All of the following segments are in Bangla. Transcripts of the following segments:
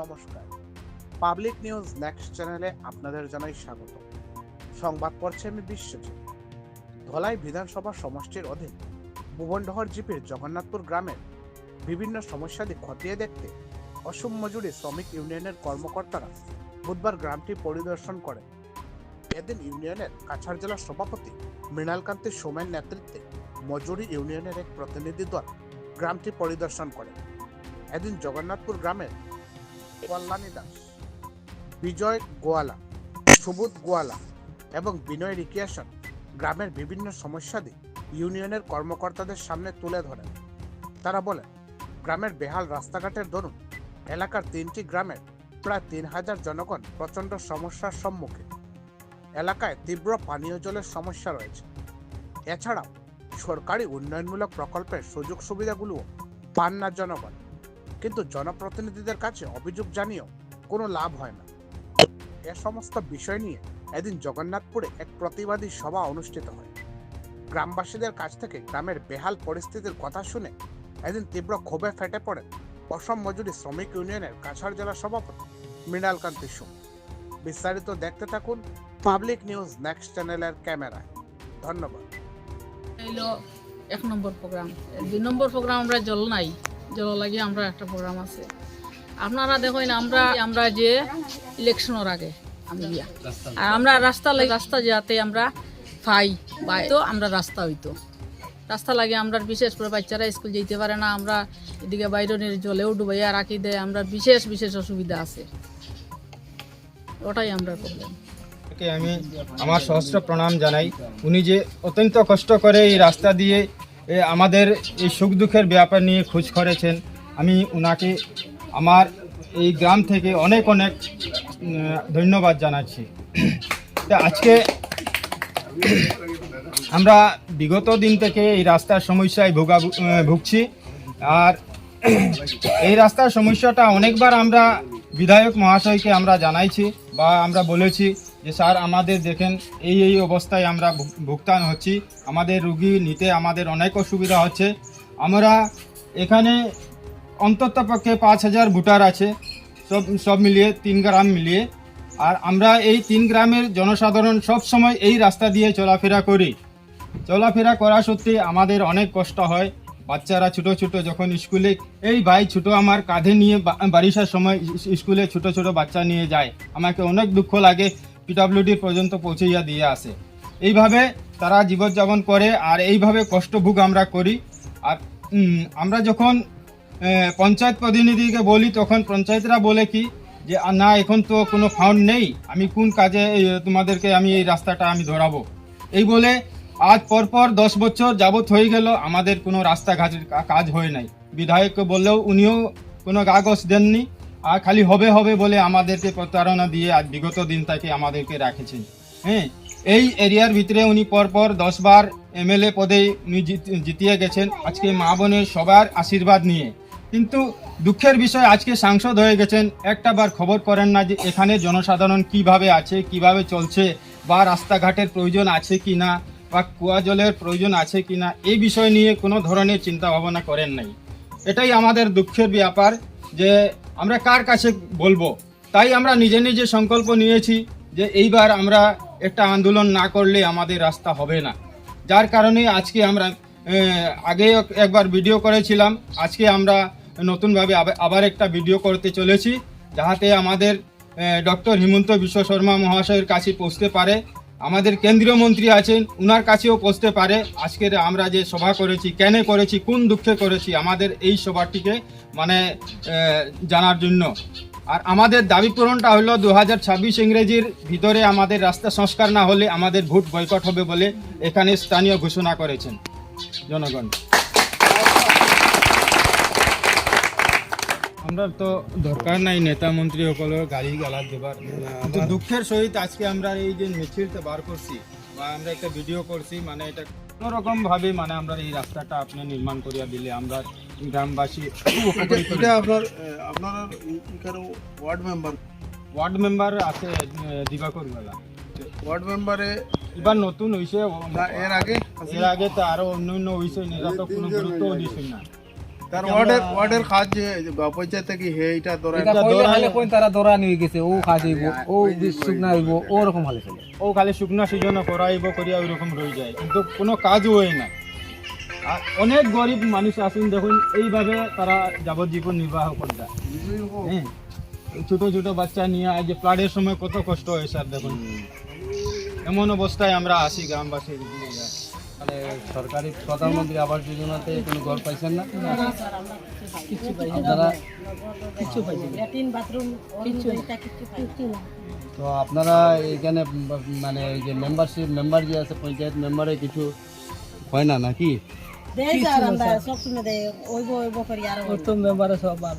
নমস্কার। পাবলিক নিউজ নেক্সট চ্যানেলে আপনাদের জানাই স্বাগত। সংবাদ পড়ছে আমি বিশ্বজিৎ। ধলাই বিধানসভা সমষ্টির অধীন ভুবনডহর জিপির জগন্নাথপুর গ্রামের বিভিন্ন সমস্যাদি খতিয়ে দেখতে অসম মজুরি শ্রমিক ইউনিয়নের কর্মকর্তারা বুধবার গ্রামটি পরিদর্শন করেন। এদিন ইউনিয়নের কাছাড় জেলার সভাপতি মৃণালকান্তি সোমেন নেতৃত্বে মজুরি ইউনিয়নের এক প্রতিনিধি দল গ্রামটি পরিদর্শন করেন। এদিন জগন্নাথপুর গ্রামের কল্যাণী দাস, বিজয় গোয়ালা, সুবোধ গোয়ালা এবং বিনয় রিকিয়াসন গ্রামের বিভিন্ন সমস্যাদি ইউনিয়নের কর্মকর্তাদের সামনে তুলে ধরেন। তারা বলেন, গ্রামের বেহাল রাস্তাঘাটের দরুন এলাকার তিনটি গ্রামের প্রায় তিন হাজার জনগণ প্রচণ্ড সমস্যার সম্মুখীন এলাকায় তীব্র পানীয় জলের সমস্যা রয়েছে। এছাড়াও সরকারি উন্নয়নমূলক প্রকল্পের সুযোগ সুবিধাগুলোও পান না জনগণ। কিন্তু জনপ্রতিনিধিদের কাছে অভিযোগ জানিয়েও কোনো লাভ হয় না। এ সমস্ত বিষয় নিয়ে এদিন জগন্নাথপুরে এক প্রতিবাদী সভা অনুষ্ঠিত হয়। গ্রামবাসীদের কাছ থেকে গ্রামের বেহাল পরিস্থিতির কথা শুনে এদিন তীব্র ক্ষোভে ফেটে পড়েন অসম মজুরি শ্রমিক ইউনিয়নের কাছাড় জেলা সভাপতি মৃণালকান্তি সিং বিস্তারিত দেখতে থাকুন পাবলিক নিউজ নেক্সট চ্যানেলের ক্যামেরায়। ধন্যবাদ। এক নম্বর প্রোগ্রাম। দুই নম্বর প্রোগ্রাম আমরা জল নাই। জল লাগি আমরা একটা প্রোগ্রাম আছে। আপনারা দেখেন, আমরা আমরা যে ইলেকশনের আগে, আমি আর আমরা রাস্তা লাগি রাস্তা যাতে আমরা পাই বা তো আমরা রাস্তা হইতো। রাস্তা লাগে আমরা বিশেষ করে বাচ্চারা স্কুল যেতে পারে না, আমরা এদিকে বাইরনের জলেও ডুবাইয়া রাখি দেয়, আমরা বিশেষ বিশেষ অসুবিধা আছে। ওটাই আমরা প্রবলেম আমি আমার সহস্র প্রণাম জানাই। উনি যে অত্যন্ত কষ্ট করে এই রাস্তা দিয়ে আমাদের এই সুখ দুঃখের ব্যাপার নিয়ে খোঁজ করেছেন। আমি ওনাকে আমার এই গ্রাম থেকে অনেক অনেক ধন্যবাদ জানাচ্ছি। তা আজকে আমরা বিগত দিন থেকে এই রাস্তার সমস্যায় ভোগা ভুগছি। আর এই রাস্তার সমস্যাটা অনেকবার আমরা বিধায়ক মহাশয়কে আমরা জানাইছি বা আমরা বলেছি যে স্যার, আমাদের দেখেন, এই এই অবস্থায় আমরা ভুগতান হচ্ছি। আমাদের রুগী নিতে আমাদের অনেক অসুবিধা হচ্ছে। আমরা এখানে অন্তত পক্ষে পাঁচ হাজার ভোটার আছে, সব সব মিলিয়ে তিন গ্রাম মিলিয়ে। আর আমরা এই তিন গ্রামের জনসাধারণ সব সময় এই রাস্তা দিয়ে চলাফেরা করি। চলাফেরা করা সত্যি আমাদের অনেক কষ্ট হয়। বাচ্চারা ছোট ছোট যখন স্কুলে, এই ভাই ছোট আমার কাঁধে নিয়ে বারিশার সময় স্কুলে ছোট ছোট বাচ্চা নিয়ে যায়। আমাকে অনেক দুঃখ লাগে। পিডাব্লিউডি পর্যন্ত পৌঁছাইয়া দিয়ে আসে। এইভাবে তারা জীবনযাপন করে আর এইভাবে কষ্টভোগ আমরা করি। আর আমরা যখন পঞ্চায়েত প্রতিনিধিকে বলি, তখন পঞ্চায়েতরা বলে কি যে না, এখন তো কোনো ফাউন্ড নেই। আমি কোন কাজে তোমাদেরকে আমি এই রাস্তাটা আমি ধরাবো? এই বলে আজ পরপর দশ বছর যাবত হয়ে গেল, আমাদের কোনো রাস্তাঘাটের কাজ হয় নাই। বিধায়ককে বললেও উনিও কোনো কাগজ দেননি। আর খালি হবে হবে বলে আমাদেরকে প্রতারণা দিয়ে আজ বিগত দিন থেকে আমাদেরকে রাখেছেন। হ্যাঁ এই এরিয়ার ভিতরে উনি পরপর দশবার এমএলএ পদে উনি জিতিয়ে গেছেন। আজকে মা বোনের সবার আশীর্বাদ নিয়ে। কিন্তু দুঃখের বিষয়, আজকে সাংসদ হয়ে গেছেন। একটা বার খবর করেন না যে এখানে জনসাধারণ কীভাবে আছে, কীভাবে চলছে, বা রাস্তাঘাটের প্রয়োজন আছে কি না, বা কুয়া জলের প্রয়োজন আছে কি না, এই বিষয় নিয়ে কোনো ধরনের চিন্তা ভাবনা করেন নাই। এটাই আমাদের দুঃখের ব্যাপার যে আমরা কার কাছে বলব? তাই আমরা নিজে নিজে সংকল্প নিয়েছি যে এইবার আমরা একটা আন্দোলন না করলে আমাদের রাস্তা হবে না। যার কারণে আজকে আমরা আগে একবার ভিডিও করেছিলাম, আজকে আমরা নতুনভাবে আবার একটা ভিডিও করতে চলেছি, যাহাতে আমাদের ডক্টর হিমন্ত বিশ্ব শর্মা মহাশয়ের কাছে পৌঁছতে পারে। আমাদের কেন্দ্রীয় মন্ত্রী আছেন, উনার কাছেও পৌঁছতে পারে। আজকের আমরা যে সভা করেছি, কেন করেছি, কোন দুঃখে করেছি, আমাদের এই সভাটিকে মানে জানার জন্য। আর আমাদের দাবি পূরণটা হলো দু হাজার ছাব্বিশ ইংরেজির ভিতরে আমাদের রাস্তা সংস্কার না হলে আমাদের ভোট বয়কট হবে বলে এখানে স্থানীয় ঘোষণা করেছেন জনগণ। আমরা তো দরকার নাই নেতা মন্ত্রী সকলের গাড়ি গালাত দেবার। কিন্তু দুঃখের সহিত আজকে আমরা এই যে মিছিলটা বার করছি বা আমরা একটা ভিডিও করছি মানে এটা কোনো রকম ভাবে মানে আমরা এই রাস্তাটা আপনি নির্মাণ করিয়া দিলে আমরা গ্রামবাসী এটা আপনার আপনার ওয়ার্ড মেম্বার ওয়ার্ড মেম্বার আছে দিবাকর বেলা। ওয়ার্ড মেম্বারে এবার নতুন হইছে না এর আগে এর আগে তো আরও অন্য অন্য হইছে এরা তো কোনো গুরুত্ব দিছে না। তার ওয়ার্ডের ওয়ার্ডের কাজ পঞ্চায়েত থেকে হে এটা ধরা এটা পয়লা হালে কোন তারা দরা নিয়ে গেছে ও কাজ হইব ও শুকনা হইব ও রকম হালে চলে। ও খালি শুকনা সিজনে করাইব করিয়া ওইরকম রয়ে যায় কিন্তু কোনো কাজও হয় না। অনেক গরিব মানুষ আছেন দেখুন এইভাবে তারা যাবজ্জীবন নির্বাহ করে হ্যাঁ ছোট ছোট বাচ্চা নিয়ে আজ যে ফ্লাডের সময় কত কষ্ট হয় স্যার দেখুন। এমন অবস্থায় আমরা আসি গ্রামবাসী মানে সরকারি প্রধানমন্ত্রী আবাস যোজনাতে কোনো ঘর পাইছেন না? আপনারা কিছু এটা কিছু কিছু না তো আপনারা এখানে মানে এই যে মেম্বারশিপ মেম্বার যে আছে পঞ্চায়েত মেম্বারে কিছু হয় না নাকি?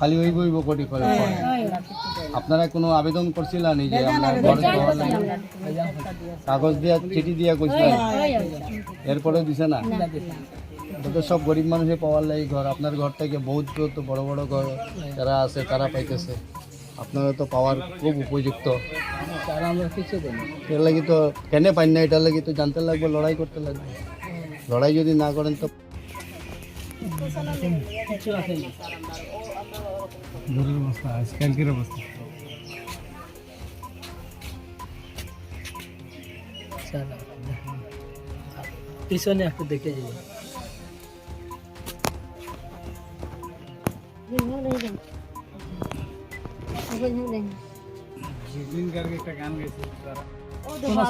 খালি ওই বই কোটি করে আপনারা কোনো আবেদন করছিলেন এই যে? কাগজ দিয়া চিঠি দিয়া কইছিলেন? এরপরে দিছে না? তো সব গরিব মানুষে পাওয়ার লাগে ঘর। আপনার ঘর থেকে বহুত তো বড় বড় ঘর যারা আছে তারা পাইতেছে। আপনারা তো পাওয়ার খুব উপযুক্ত। এর লাগি তো কেন পাই না এটার লাগি তো জানতে লাগবে লড়াই করতে লাগবে। লড়াই যদি না করেন তো অবস্থা আজকালকের অবস্থা। পিছনে একটু দেখে যাবে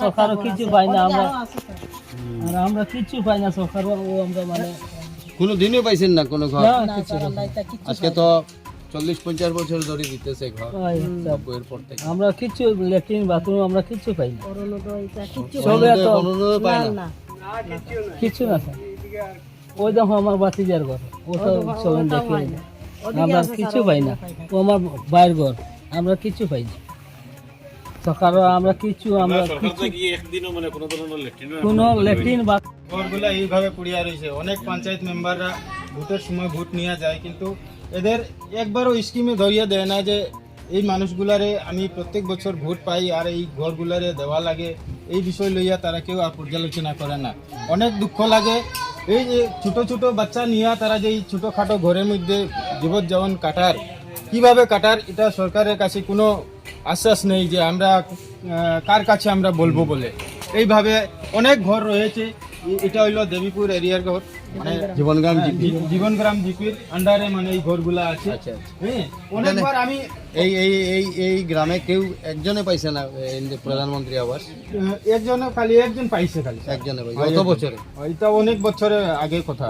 সরকারও কিছু পাই না আমরা আর আমরা কিছু পাই না সরকার ও আমরা মানে কোনো দিনও পাইছেন না কোনো ঘর। আজকে তো চল্লিশ পঞ্চাশ বছর ধরে দিতেছে ঘর। বইয়ের পর থেকে। আমরা কিছু ল্যাট্রিন বাথরুম আমরা কিছু পাই না। সবে তো অনুরোধ না। না। না। স্যার। ওই দেখো আমার বাতিজার ঘর। ও তো দেখে আমরা কিছু পাই না। ও আমার বাইর ঘর। আমরা কিছু পাই না। সরকার আমরা কিছু আমরা কোনো ল্যাট্রিন বা ঘরগুলা এইভাবে পুড়িয়া রয়েছে অনেক পঞ্চায়েত মেম্বাররা ভোটের সময় ভোট নিয়ে যায় কিন্তু এদের একবারও স্কিমে ধরিয়ে দেয় না যে এই মানুষগুলারে আমি প্রত্যেক বছর ভোট পাই আর এই ঘরগুলারে দেওয়া লাগে, এই বিষয় লইয়া তারা কেউ আর পর্যালোচনা করে না। অনেক দুঃখ লাগে। এই যে ছোটো ছোটো বাচ্চা নিয়ে তারা যে এই ছোটোখাটো ঘরের মধ্যে জীবনযাপন কাটার, কীভাবে কাটার এটা সরকারের কাছে কোনো আশ্বাস নেই যে আমরা কার কাছে আমরা বলব বলে। এইভাবে অনেক ঘর রয়েছে। এটা হইল দেবীপুর এরিয়ার ঘর। মানে জীবনগ্রাম হ্যাঁ, জীবনগ্রাম জিপির আন্ডারে মানে এই ঘরগুলা আছে। আচ্ছা, হ্যাঁ অনেকবার আমি এই এই এই এই গ্রামে কেউ একজনে পাইছে না প্রধানমন্ত্রী আবাস একজনে খালি একজন পাইছে খালি একজনে পাইছে কত বছরে? এটা অনেক বছরের আগের কথা।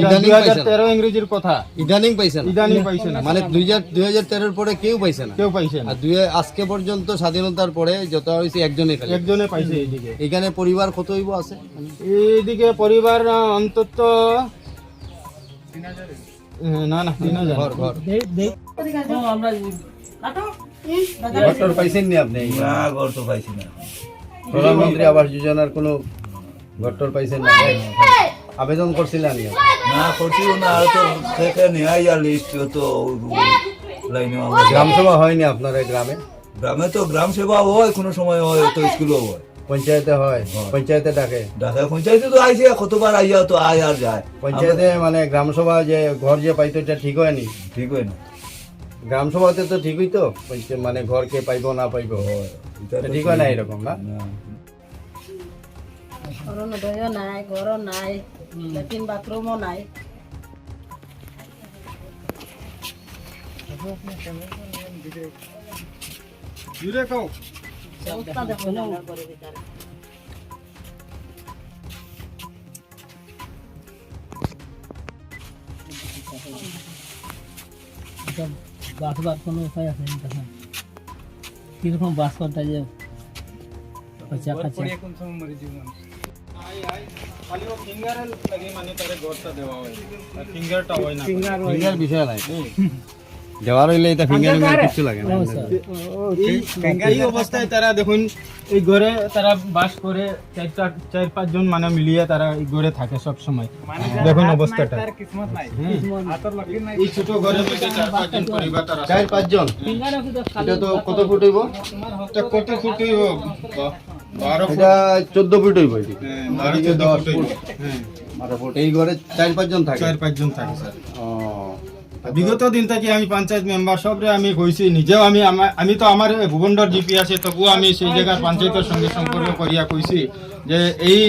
ইদানিং পাইছে ইংরেজির কথা। ইদানিং পাইছে না? ইদানিং পাইছে না মানে দুই হাজার দুই হাজার তেরোর পরে কেউ পাইছে না? কেউ পাইছে না। আর দুই আজকে পর্যন্ত স্বাধীনতার পরে যত হয়েছে একজনে খালি। একজনে পাইছে এইদিকে। এখানে পরিবার কত হইব আছে? এইদিকে পরিবার অন্তত আহ, না না তিন হাজার। ঘর ঘর। আমরা ঘর টর পাইছেন নি আপনি? না ঘর তো পাইছি না। প্রধানমন্ত্রী আবাস যোজনার কোনো ঘর টর পাইছেন না? আবেদন করছিলেন নি? না করছিও না আর তো থেকে নেওয়াই যা লিস্ট তো লাইনে গ্রাম সভা হয়নি আপনার গ্রামে? গ্রামে তো গ্রাম সেবা হয় কোনো সময় হয় তো স্কুলও হয়। পঞ্চায়েতে হয় পঞ্চায়েতে ডাকে ঢাকা পঞ্চায়েতে তো আইছে কতবার আইয়া তো আয় আর যায়। পঞ্চায়েতে মানে গ্রাম সভা যে ঘর যে পাইতো এটা ঠিক হয়নি। ঠিক হয় না গ্রাম সভাতে তো ঠিকই তো মানে ঘর কে পাইবো না পাইবো। ঠিক হয় না এরকম না? না। নাই ঘর নাই ল্যাট্রিন বাথরুমও নাই। জুড়ে খাও বাঁচবার কোনো উপায় আছে না তখন কীরকম বাঁচবারটা যে খাচ্ছে খালি ও ফিঙ্গারের লাগে মানে দেওয়া হয় হয় হইলে এটা ফিঙ্গার ফিঙ্গার কিছু লাগে না। এই এই অবস্থায় তারা দেখুন এই ঘরে তারা বাস করে চার চার চার পাঁচজন মানে মিলিয়ে তারা এই ঘরে থাকে সব সময় দেখুন অবস্থাটা। এই ছোট চার পাঁচজন পরিবার তারা চার পাঁচজন। এটা তো কত ফুট হইব? তো কত ফুট হইব? বা- বারো ফুট। এটা চোদ্দ ফুট হইব এটি। হ্যাঁ, হইব। হ্যাঁ। এই ঘরে চার পাঁচজন থাকে। চার পাঁচজন থাকে স্যার। ও বিগত দিন থেকে আমি পঞ্চায়েত মেম্বার সবরে আমি কইছি নিজেও আমি আমা- তো আমার ভুবনডর জিপি আছে তবুও আমি সেই জায়গার পঞ্চায়েতের সঙ্গে সম্পর্ক করিয়া কইছি যে এই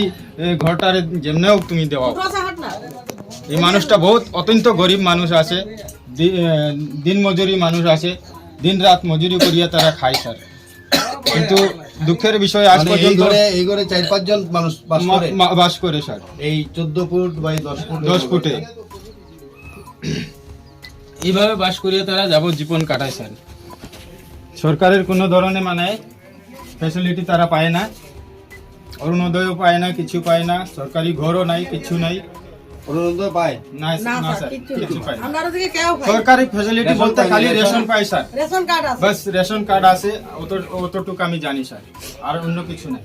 ঘরটারে যেমনে হোক তুমি দেওয়া এই মানুষটা বহুত অত্যন্ত গরিব মানুষ আছে দিন মজুরি মানুষ আছে দিন রাত মজুরি করিয়া তারা খায় স্যার। কিন্তু দুঃখের বিষয় আজ মানে পর্যন্ত এই ঘরে চার পাঁচজন মানুষ বাস করে? স্যার। এই চোদ্দ ফুট বাই দশ ফুট দশ ফুটে। এইভাবে বাস করিয়ে তারা যাবজ্জীবন কাটায় স্যার সরকারের কোনো ধরনের মানে ফ্যাসিলিটি তারা পায় না। অরুণোদয়ও পায় না কিছু পায় না। সরকারি ঘরও নাই কিছু নাই। অরুণোদয় পায়? না না স্যার কিছু পায় পায় সরকারি ফ্যাসিলিটি বলতে খালি রেশন- পাই স্যার। রেশন কার্ড আছে। বাস রেশন কার্ড আছে অত- অতটুকু আমি জানি স্যার। আর অন্য কিছু নাই।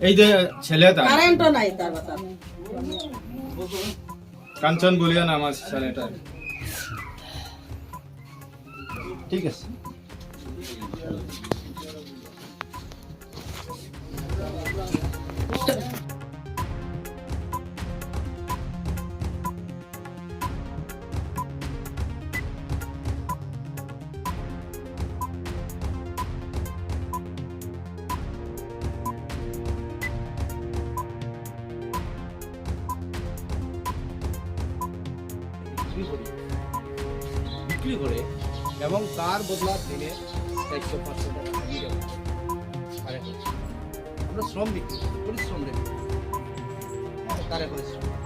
এই যে ছেলে তার। কারেন্টও নাই তার কথা কাঞ্চন বলিয়া নাম আছে এটা ঠিক আছে। এবং তার বদলা দিনে চারশো পাঁচশো টাকা। আমরা শ্রম বিক্রি করি, পরিশ্রম রেখে। তারে পরিশ্রম।